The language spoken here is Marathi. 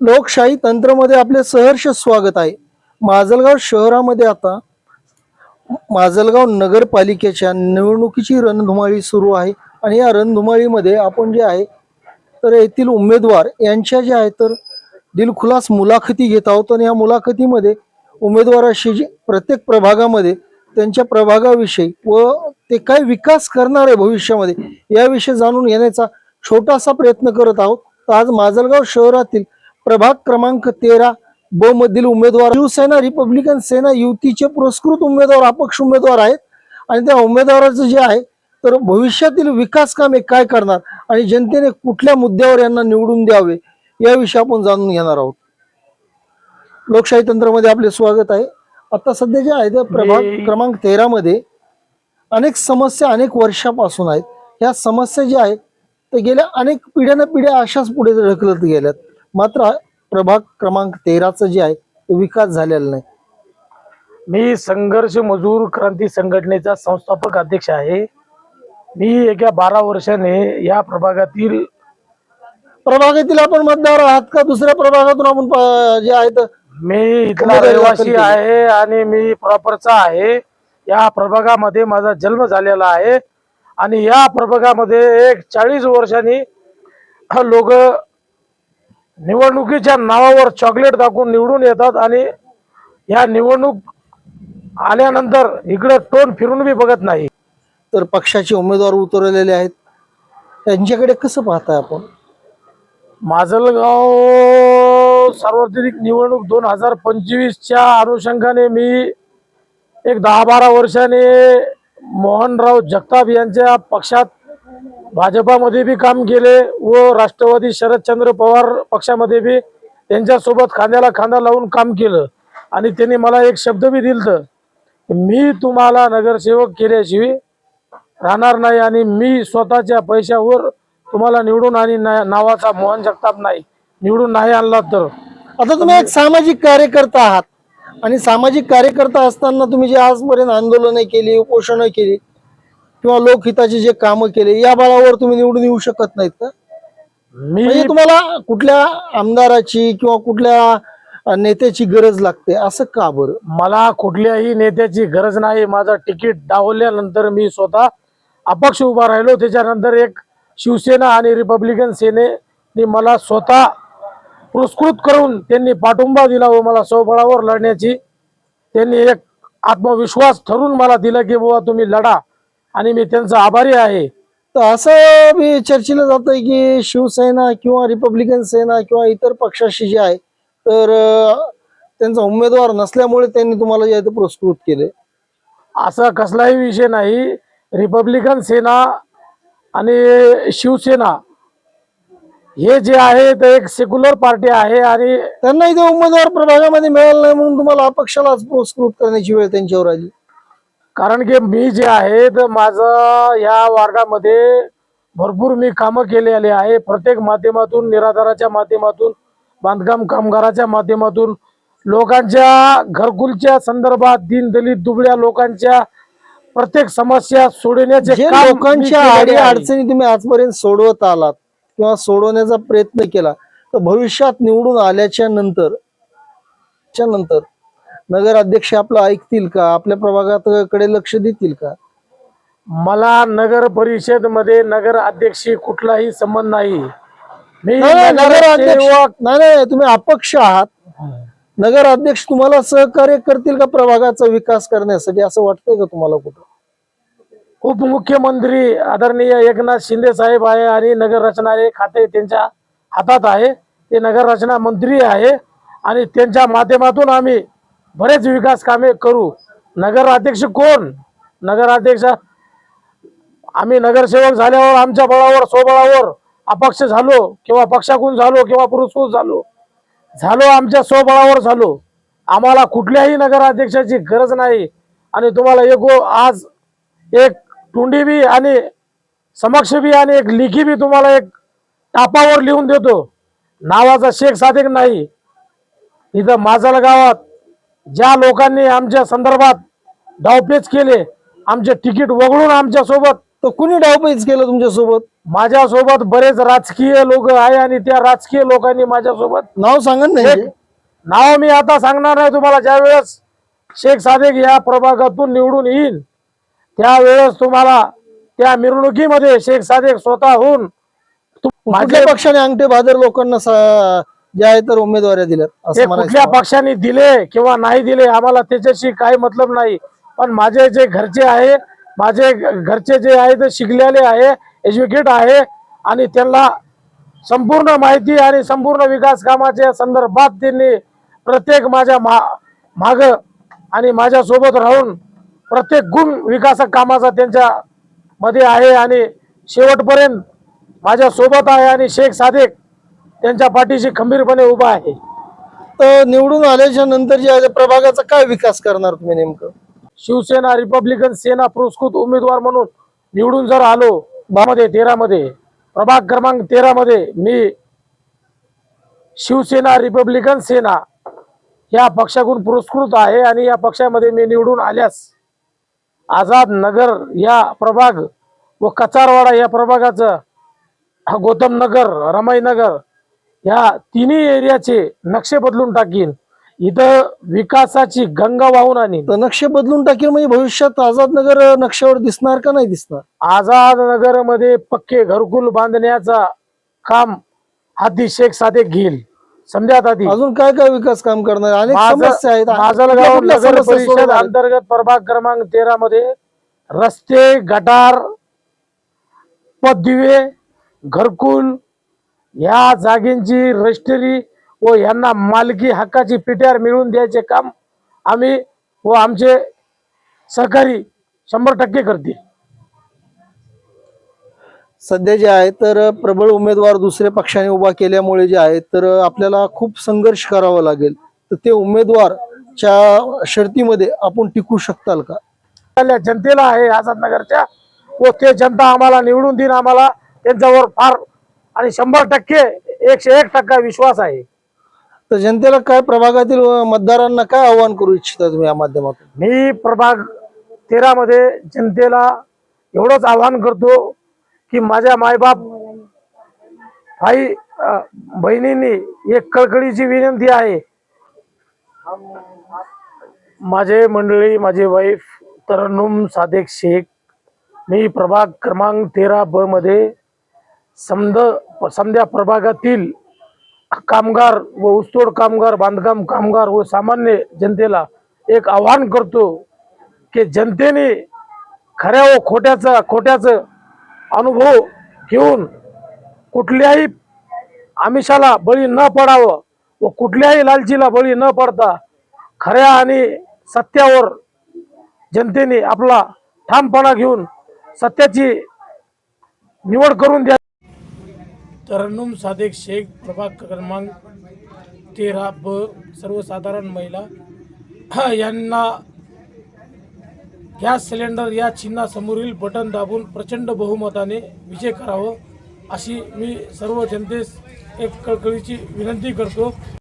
लोकशाही तंत्रमध्ये आपले सहर्ष स्वागत आहे. माजलगाव शहरामध्ये आता माजलगाव नगरपालिकेच्या निवडणुकीची रणधुमाळी सुरू आहे आणि या रणधुमाळीमध्ये आपण जे आहे तर येथील उमेदवार यांच्या जे आहे तर दिलखुलास मुलाखती घेत आहोत आणि या मुलाखतीमध्ये उमेदवाराशी जे प्रत्येक प्रभागामध्ये त्यांच्या प्रभागाविषयी व ते काय विकास करणार आहे भविष्यामध्ये याविषयी जाणून घेण्याचा छोटासा प्रयत्न करत आहोत. तर आज माजलगाव शहरातील प्रभाग क्रमांक तेरा ब मधील उमेदवार शिवसेना रिपब्लिकन सेना युतीचे पुरस्कृत उमेदवार अपक्ष उमेदवार आहेत. आणि त्या उमेदवाराचं जे आहे तर भविष्यातील विकास कामे काय करणार आणि जनतेने कुठल्या मुद्द्यावर यांना निवडून द्यावे याविषयी आपण जाणून घेणार आहोत. लोकशाही तंत्रामध्ये आपले स्वागत आहे. आता सध्या जे आहे ते प्रभाग क्रमांक तेरा मध्ये अनेक समस्या अनेक वर्षापासून आहेत. ह्या समस्या ज्या आहेत त्या गेल्या अनेक पिढ्यान पिढ्या अशाच पुढे ढकलत गेल्यात. मात्र प्रभाग क्रमांक तेराचं जे आहे तो विकास झालेला नाही. मी संघर्ष मजूर क्रांती संघटनेचा संस्थापक अध्यक्ष आहे. मी एका बारा वर्षाने या प्रभागातील प्रभागातील आपण मतदार आहात का? दुसऱ्या प्रभागातून आपण जे आहेत मी इथला रहिवासी. आहे आणि मी प्रॉपरचा आहे. या प्रभागामध्ये माझा जन्म झालेला आहे. आणि या प्रभागामध्ये एक चाळीस वर्षांनी लोक निवडणुकीच्या नावावर चॉकलेट दाखवून निवडून येतात आणि या निवडणूक आल्यानंतर इकडे तोंड फिरून बी बघत नाही. तर पक्षाचे उमेदवार उतरलेले आहेत. त्यांच्याकडे कसं पाहताय आपण? माजलगाव सार्वत्रिक निवडणूक दोन हजार पंचवीसच्या अनुषंगाने मी एक दहा बारा वर्षाने मोहनराव जगताप यांच्या पक्षात भाजपामध्ये बी काम केले व राष्ट्रवादी शरदचंद्र पवार पक्षामध्ये बी त्यांच्यासोबत खांद्याला खांदा लावून काम केलं. आणि त्यांनी मला एक शब्द बी दिलत मी तुम्हाला नगरसेवक केल्याशिवाय राहणार नाही आणि मी स्वतःच्या पैशावर तुम्हाला निवडून आणि नावाचा मोहन जगताप नाही निवडून नाही आणला तर. आता तुम्ही एक सामाजिक कार्यकर्ता आहात आणि सामाजिक कार्यकर्ता असताना तुम्ही जे आजपर्यंत आंदोलनं केली उपोषणं केली किंवा लोकहिताची जे कामं केली या बळावर तुम्ही निवडून येऊ शकत नाहीत का? मी म्हणजे तुम्हाला कुठल्या आमदाराची किंवा कुठल्या नेत्याची गरज लागते? असं का बरं? मला कुठल्याही नेत्याची गरज नाही. माझं तिकीट डावल्यानंतर मी स्वतः अपक्ष उभा राहिलो. त्याच्यानंतर एक शिवसेना आणि रिपब्लिकन सेनेने मला स्वतः पुरस्कृत करून त्यांनी पाठिंबा दिला व मला स्वबळावर लढण्याची त्यांनी एक आत्मविश्वास ठरून मला दिला की बाबा तुम्ही लढा. आणि मी त्यांचा आभारी आहे. तर असं बी चर्चेला जात आहे की शिवसेना किंवा रिपब्लिकन सेना किंवा इतर पक्षाशी जे आहे तर त्यांचा उमेदवार नसल्यामुळे त्यांनी तुम्हाला जे आहे ते पुरस्कृत केले. असा कसलाही विषय नाही. रिपब्लिकन सेना आणि शिवसेना हे जे आहे ते एक सेक्युलर पार्टी आहे आणि त्यांना इथे उमेदवार प्रभागामध्ये मिळाला नाही म्हणून तुम्हाला अपक्षालाच पुरस्कृत करण्याची वेळ त्यांच्यावर आली. कारण की मी जे आहे तर माझं या वार्डामध्ये भरपूर मी कामं केलेले आहे प्रत्येक माध्यमातून निराधाराच्या माध्यमातून बांधकाम कामगाराच्या माध्यमातून लोकांच्या घरकुलच्या संदर्भात दीनदलित दुबळ्या लोकांच्या प्रत्येक समस्या सोडवण्याचे लोकांच्या आहे. अडचणी तुम्ही आजपर्यंत सोडवत आलात किंवा सोडवण्याचा प्रयत्न केला तर भविष्यात निवडून आल्याच्यानंतर च्या नंतर नगर अध्यक्ष आपलं ऐकतील का? आपल्या प्रभागाकडे लक्ष देतील का? मला नगर परिषदमध्ये नगर अध्यक्षी कुठलाही संबंध नाही. मी नाही, नगर अध्यक्ष नाही नाही तुम्ही अपक्ष आहात. नगर अध्यक्ष तुम्हाला सहकार्य करतील का प्रभागाचा विकास करण्यासाठी? असं वाटतंय का तुम्हाला कुठं? उपमुख्यमंत्री आदरणीय एकनाथ शिंदे साहेब आहे आणि नगर रचना हे खाते त्यांच्या हातात आहे. ते नगर रचना मंत्री आहे आणि त्यांच्या माध्यमातून आम्ही बरेच विकास कामे करू. नगराध्यक्ष कोण? नगराध्यक्ष आम्ही नगरसेवक झाल्यावर आमच्या बळावर स्वबळावर अपक्ष झालो किंवा पक्षाकून झालो किंवा पुरस्कृत झालो. झालो आमच्या स्वबळावर झालो. आम्हाला कुठल्याही नगराध्यक्षाची गरज नाही. आणि तुम्हाला एक गो- आज एक टुंडी बी आणि समक्ष बी आणि एक लिखी बी तुम्हाला एक टापावर लिहून देतो. नावाचा शेख सादिक नाही. इथं माझल गावात ज्या लोकांनी आमच्या संदर्भात डावपेच केले आमचे तिकीट वगळून आमच्यासोबत तर कुणी डावपेच केलं तुमच्यासोबत माझ्यासोबत बरेच राजकीय लोक आहे आणि त्या राजकीय लोकांनी माझ्यासोबत नाव सांगा ना त्यांचे. नाव मी आता सांगणार नाही तुम्हाला ज्या वेळेस शेख सादेक या प्रभागातून निवडून येईल त्यावेळेस तुम्हाला त्या मिरवणुकीमध्ये शेख सादेक स्वतःहून तु- माझे कुठल्या पक्षाने अंगठे बहादर लोकांना ज्या आहे तर उमेदवाऱ्या दिल्यात असं कुठल्या म्हणायचं पक्षाने दिले किंवा नाही दिले आम्हाला त्याच्याशी काही मतलब नाही. पण माझे जे घरचे आहे माझे घ- घरचे जे आहे ते शिकलेले आहे एज्युकेट आहे आणि त्यांना संपूर्ण माहिती आणि संपूर्ण विकास कामाच्या संदर्भात त्यांनी प्रत्येक माझ्या मा माग आणि माझ्या सोबत राहून प्रत्येक गुण विकास कामाचा त्यांच्या मध्ये आहे आणि शेवटपर्यंत माझ्या सोबत आहे आणि शेख सादेक त्यांच्या पाठीशी खंबीरपणे उभा आहे. तर निवडून आल्याच्यानंतर जे आहे प्रभागाचा काय विकास करणार तुम्ही नेमकं? शिवसेना रिपब्लिकन सेना पुरस्कृत उमेदवार म्हणून निवडून जर आलो मध्ये तेरा मध्ये प्रभाग क्रमांक तेरा मध्ये मी शिवसेना रिपब्लिकन सेना या पक्षाकडून पुरस्कृत आहे आणि या पक्षामध्ये मी निवडून आल्यास आझाद नगर या प्रभाग व कचारवाडा या प्रभागाचं गौतम नगर रमाई नगर या तिन्ही एरियाचे नक्षे बदलून टाकीन. इथं विकासाची गंगा वाहून तर नक्षे बदलून टाकेल म्हणजे भविष्यात आझाद नगर नक्षावर दिसणार का नाही दिसणार? आझाद नगरमध्ये पक्के घरकुल बांधण्याचा काम हाती शेख साधे घेईल. समजात आधी अजून काय काय विकास काम करणार? अनेक समस्या आहेत. माजलगाव कुठल्या- कुठल्या नगर समस्या परिषद सोडवणार? अंतर्गत प्रभाग क्रमांक तेरा मध्ये रस्ते गटार पददिवे घरकुल या जागेंची रजिस्ट्री व यांना मालकी हक्काची पिट्यार मिळवून द्यायचे काम आम्ही व आमचे सहकारी शंभर टक्के करतील. सध्या जे आहे तर प्रबळ उमेदवार दुसऱ्या पक्षाने उभा केल्यामुळे जे आहे तर आपल्याला खूप संघर्ष करावा लागेल. तर ते उमेदवारच्या शर्तीमध्ये आपण टिकू शकताल का? जनतेला आहे आझाद नगरच्या व ते जनता आम्हाला निवडून देईन आम्हाला. त्यांच्यावर फार आणि शंभर टक्के एकशे एक टक्का विश्वास आहे. तर जनतेला काय प्रभागातील मतदारांना काय आव्हान करू इच्छिता तुम्ही या माध्यमातून? मी प्रभाग तेरा मध्ये जनतेला एवढंच आवाहन करतो की माझ्या मायबाप भाई अ, बहिणींनी एक कळकळीची विनंती आहे. माझे मंडळी माझी वाईफ तरन्नुम सादेक शेख मी प्रभाग क्रमांक तेरा ब मध्ये समद समध्या प्रभागातील कामगार व ऊसतोड कामगार बांधकाम कामगार व सामान्य जनतेला एक आवाहन करतो की जनतेने खऱ्या व खोट्याचा खोट्याचं अनुभव घेऊन कुठल्याही आमिषाला बळी न पडावं व कुठल्याही लालचीला बळी न पडता खऱ्या आणि सत्यावर जनतेने आपला ठामपणा घेऊन सत्याची निवड करून द्या. तरन्नुम सादेक शेख प्रभाग क्रमांक तेरा ब सर्वसाधारण महिला. यांना गॅस सिलेंडर या चिन्हासमोरील बटन दाबून प्रचंड बहुमताने विजय करावं अशी मी सर्व जनतेस एक कळकळीची विनंती करतो.